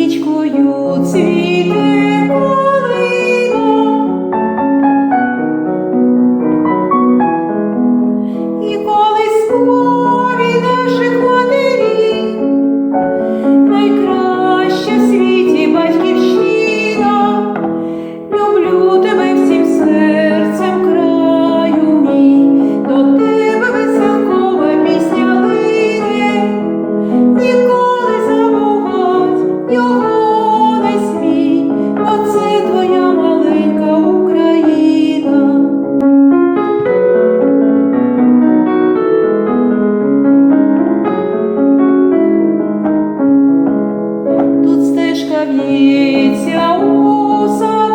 річкою цвіте. віця у.